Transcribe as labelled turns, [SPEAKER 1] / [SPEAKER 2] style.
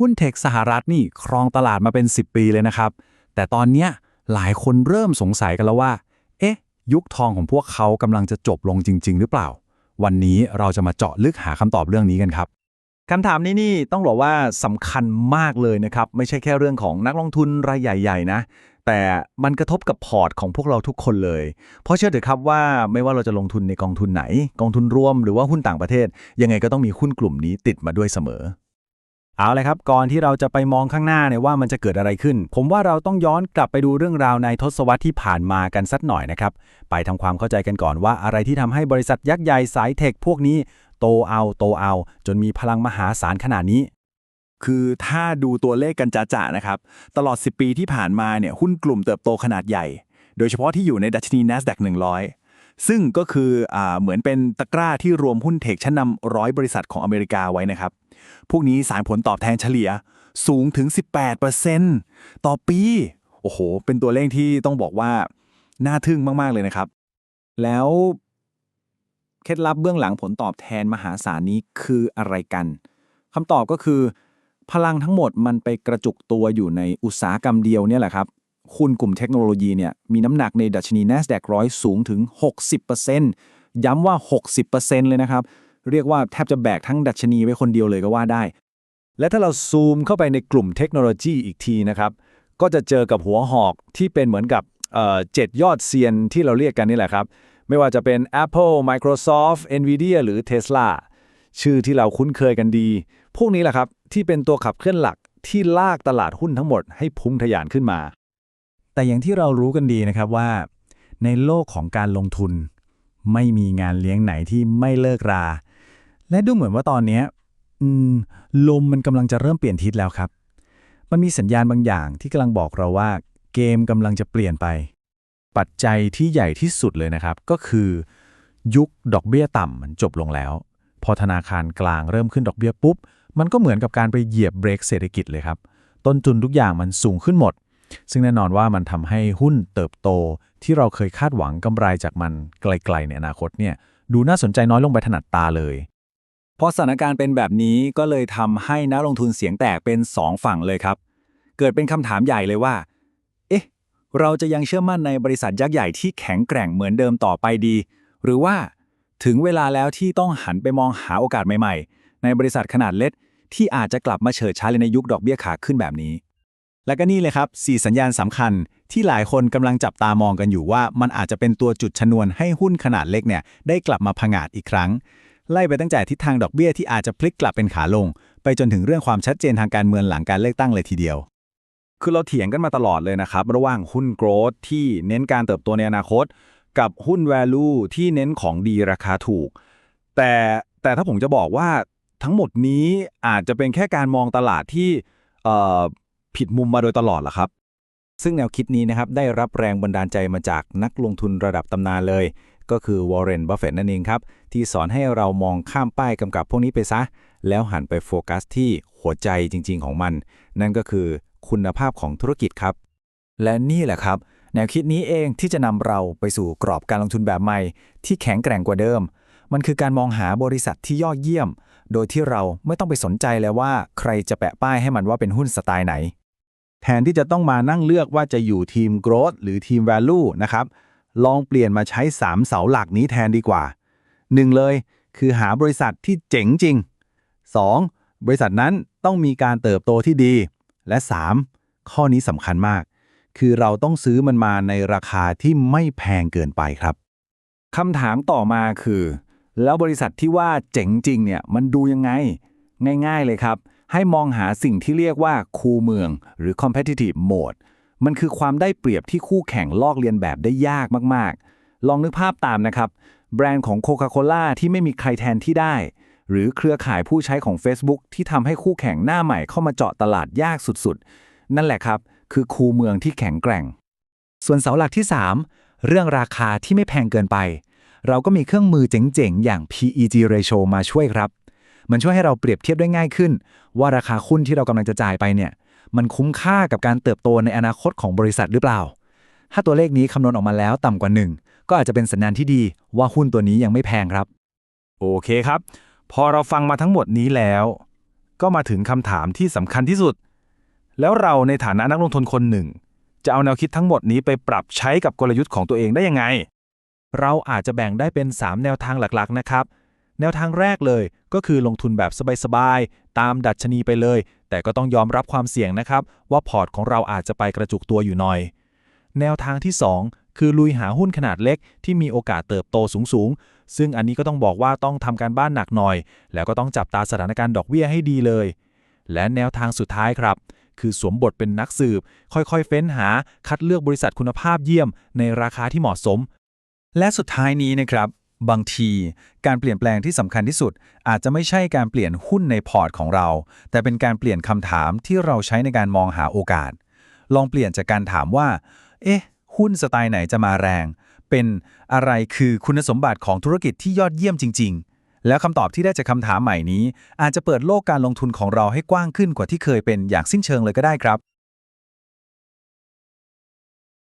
[SPEAKER 1] หุ้นเทคสหรัฐนี่ครองตลาดมาเป็น 10 ปีเลยนะครับ แต่ตอนเนี้ยหลายคนเริ่มสงสัยกันแล้วว่า เอ๊ะ ยุคทองของพวกเขากำลังจะจบลงจริง ๆ หรือเปล่า วันนี้เราจะมาเจาะลึกหาคำตอบเรื่องนี้กันครับ
[SPEAKER 2] คำถามนี้นี่ต้องบอกว่าสำคัญมากเลยนะครับ ไม่ใช่แค่เรื่องของนักลงทุนรายใหญ่ๆนะ แต่มันกระทบกับพอร์ตของพวกเราทุกคนเลย เพราะเชื่อเถอะครับว่าไม่ว่าเราจะลงทุนในกองทุนไหน กองทุนรวมหรือว่าหุ้นต่างประเทศ ยังไงก็ต้องมีหุ้นกลุ่มนี้ติดมาด้วยเสมอ เอาเลยครับ ก่อนที่เราจะไปมองข้างหน้าเนี่ยว่ามันจะเกิดอะไรขึ้น ผมว่าเราต้องย้อนกลับไปดูเรื่องราวในทศวรรษที่ผ่านมากันสักหน่อยนะครับ ไปทำความเข้าใจกันก่อนว่าอะไรที่ทำให้บริษัทยักษ์ใหญ่สายเทคพวกนี้ โตเอาโตเอา จนมีพลังมหาศาลขนาดนี้
[SPEAKER 3] คือถ้าดูตัวเลขกันจ้าๆนะครับ ตลอด 10 ปีที่ผ่านมาเนี่ยหุ้นกลุ่มเติบโตขนาดใหญ่ โดยเฉพาะที่อยู่ในดัชนี NASDAQ 100ซึ่งก็คืออ่าเหมือนเป็นตะกร้าที่รวมหุ้นเทคชั้นนำร้อยบริษัทของอเมริกาไว้นะครับ พวกนี้สารผลตอบแทนเฉลี่ยสูงถึง 18%ต่อปี โอ้โห เป็นตัวเลขที่ต้องบอกว่า น่าทึ่งมาก ๆ เลยนะครับ
[SPEAKER 2] แล้วเคล็ดลับเบื้องหลังผลตอบแทนมหาศาลนี้คืออะไรกันคำตอบก็คือ พลังทั้งหมดมันไปกระจุกตัวอยู่ในอุตสาหกรรมเดียวเนี่ยแหละครับหุ้นกลุ่มเทคโนโลยีเนี่ยมีน้ำหนักในดัชนี NASDAQ ร้อยสูงถึง 60%ย้ำว่า 60%เลยนะครับ เรียกว่าแทบจะแบกทั้งดัชนีไว้คนเดียวเลยก็ว่าได้ และถ้าเราซูมเข้าไปในกลุ่มเทคโนโลยีอีกทีนะครับ ก็จะเจอกับหัวหอกที่เป็นเหมือนกับเจ็ดยอดเซียนที่เราเรียกกันนี่แหละครับ ไม่ว่าจะเป็น Apple Microsoft Nvidia หรือ Tesla ชื่อที่เราคุ้นเคยกันดี พวกนี้แหละครับ ที่เป็นตัวขับเคลื่อนหลักที่ลากตลาดหุ้นทั้งหมดให้พุ่งทะยานขึ้นมา แต่อย่างที่เรารู้กันดีนะครับว่า ในโลกของการลงทุน ไม่มีงานเลี้ยงไหนที่ไม่เลิกรา และดูเหมือนว่าตอนนี้ลมมันกำลังจะเริ่มเปลี่ยนทิศแล้วครับ มันมีสัญญาณบางอย่างที่กำลังบอกเราว่า เกมกำลังจะเปลี่ยนไป ปัจจัยที่ใหญ่ที่สุดเลยนะครับ ก็คือ ยุคดอกเบี้ยต่ำมันจบลงแล้ว พอธนาคารกลางเริ่มขึ้นดอกเบี้ยปุ๊บ มันก็เหมือนกับการไปเหยียบเบรกเศรษฐกิจเลยครับ ต้นทุนทุกอย่างมันสูงขึ้นหมด ซึ่งแน่นอนว่ามันทำให้หุ้นเติบโตที่เราเคยคาดหวังกำไรจากมันไกลๆในอนาคตเนี่ยดูน่าสนใจน้อยลงไปถนัดตาเลย พอสถานการณ์เป็นแบบนี้ก็เลยทำให้นักลงทุนเสียงแตกเป็น 2 ฝั่งเลยครับ เกิดเป็นคำถามใหญ่เลยว่า เอ๊ะ เราจะยังเชื่อมั่นในบริษัทยักษ์ใหญ่ที่แข็งแกร่งเหมือนเดิมต่อไปดี หรือว่าถึงเวลาแล้วที่ต้องหันไปมองหาโอกาสใหม่ๆ ในบริษัทขนาดเล็กที่อาจจะกลับมาเฉิดฉายในยุคดอกเบี้ยขาขึ้นแบบนี้ และก็นี่เลยครับ 4 สัญญาณสำคัญที่หลายคนกำลังจับตามองกันอยู่ว่า มันอาจจะเป็นตัวจุดชนวนให้หุ้นขนาดเล็กเนี่ยได้กลับมาผงาดอีกครั้ง ไล่ไปตั้งแต่ทิศทางดอกเบี้ยที่อาจจะพลิกกลับเป็นขาลง ไปจนถึงเรื่องความชัดเจนทางการเมืองหลังการเลือกตั้งเลยทีเดียว คือเราเถียงกันมาตลอดเลยนะครับ ระหว่างหุ้น growth ที่เน้นการเติบโตในอนาคต กับหุ้น value ที่เน้นของดีราคาถูก แต่แต่ถ้าผมจะบอกว่าทั้งหมดนี้อาจจะเป็นแค่การมองตลาดที่ผิดมุมมาโดยตลอดเหรอครับซึ่งแนวคิดนี้นะครับได้รับแรงบันดาลใจมาจากนักลงทุนระดับตำนานเลย ก็คือวอร์เรน บัฟเฟตนั่นเองครับ ที่สอนให้เรามองข้ามป้ายกำกับพวกนี้ไปซะ แล้วหันไปโฟกัสที่หัวใจจริง ๆ ของมัน นั่นก็คือคุณภาพของธุรกิจครับ และนี่แหละครับ แนวคิดนี้เองที่จะนำเราไปสู่กรอบการลงทุนแบบใหม่ ที่แข็งแกร่งกว่าเดิม มันคือการมองหาบริษัทที่ยอดเยี่ยม โดยที่เราไม่ต้องไปสนใจเลยว่า ใครจะแปะป้ายให้มันว่าเป็นหุ้นสไตล์ไหน แทนที่จะต้องมานั่งเลือกว่าจะอยู่ทีม growth หรือทีม value นะครับ ลองเปลี่ยนมาใช้ 3 เสาหลักนี้แทนดีกว่า 1 เลยคือหาบริษัทที่เจ๋งจริง 2. บริษัทนั้นต้องมีการเติบโตที่ดี และ 3. ข้อนี้สำคัญมาก คือเราต้องซื้อมันมาในราคาที่ไม่แพงเกินไปครับคำถามต่อมาคือ แล้วบริษัทที่ว่าเจ๋งจริงเนี่ยมันดูยังไง ง่าย ๆเลยครับ ให้มองหาสิ่งที่เรียกว่าคูเมือง หรือ competitive mode มันคือความได้เปรียบที่คู่แข่งลอกเลียนแบบได้ยากมากๆ ลองนึกภาพตามนะครับ แบรนด์ของโคคาโคล่าที่ไม่มีใครแทนที่ได้ หรือเครือข่ายผู้ใช้ของ Facebook ที่ทำให้คู่แข่งหน้าใหม่เข้ามาเจาะตลาดยากสุดๆ นั่นแหละครับ คือคูเมืองที่แข็งแกร่ง ส่วนเสาหลักที่ 3 เรื่องราคาที่ไม่แพงเกินไป เราก็มีเครื่องมือเจ๋งๆ อย่าง PEG ratio มาช่วยครับ มันช่วยให้เราเปรียบเทียบได้ง่ายขึ้น ว่าราคาหุ้นที่เรากำลังจะจ่ายไปเนี่ย มันคุ้มค่ากับการเติบโตในอนาคตของบริษัทหรือเปล่า ถ้าตัวเลขนี้คำนวณออกมาแล้วต่ำกว่า 1 ก็อาจจะเป็นสัญญาณที่ดีว่าหุ้นตัวนี้ยังไม่แพงครับ โอเคครับ พอเราฟังมาทั้งหมดนี้แล้ว
[SPEAKER 3] ก็มาถึงคำถามที่สำคัญที่สุด แล้วเราในฐานะนักลงทุนคนหนึ่ง จะเอาแนวคิดทั้งหมดนี้ไปปรับใช้กับกลยุทธ์ของตัวเองได้ยังไง
[SPEAKER 1] เราอาจจะแบ่งได้เป็น 3 แนวทางหลักๆนะครับ แนวทางแรกเลย ก็คือลงทุนแบบสบายๆ ตามดัชนีไปเลย แต่ก็ต้องยอมรับความเสี่ยงนะครับ ว่าพอร์ตของเราอาจจะไปกระจุกตัวอยู่หน่อย แนวทางที่ 2 คือลุยหาหุ้นขนาดเล็กที่มีโอกาสเติบโตสูงๆ ซึ่งอันนี้ก็ต้องบอกว่าต้องทำการบ้านหนักหน่อย แล้วก็ต้องจับตาสถานการณ์ดอกเบี้ยให้ดีเลย และแนวทางสุดท้ายครับคือสวมบทเป็นนักสืบ ค่อยๆ เฟ้นหาคัดเลือกบริษัทคุณภาพเยี่ยม ในราคาที่เหมาะสม
[SPEAKER 2] และสุดท้ายนี้นะครับ บางที การเปลี่ยนแปลงที่สำคัญที่สุด อาจจะไม่ใช่การเปลี่ยนหุ้นในพอร์ตของเรา แต่เป็นการเปลี่ยนคำถามที่เราใช้ในการมองหาโอกาส ลองเปลี่ยนจากการถามว่า เอ๊ะ หุ้นสไตล์ไหนจะมาแรง เป็นอะไรคือคุณสมบัติของธุรกิจที่ยอดเยี่ยมจริง ๆ แล้วคำตอบที่ได้จากคำถามใหม่นี้ อาจจะเปิดโลกการลงทุนของเราให้กว้างขึ้นกว่าที่เคยเป็นอย่างสิ้นเชิงเลยก็ได้ครับ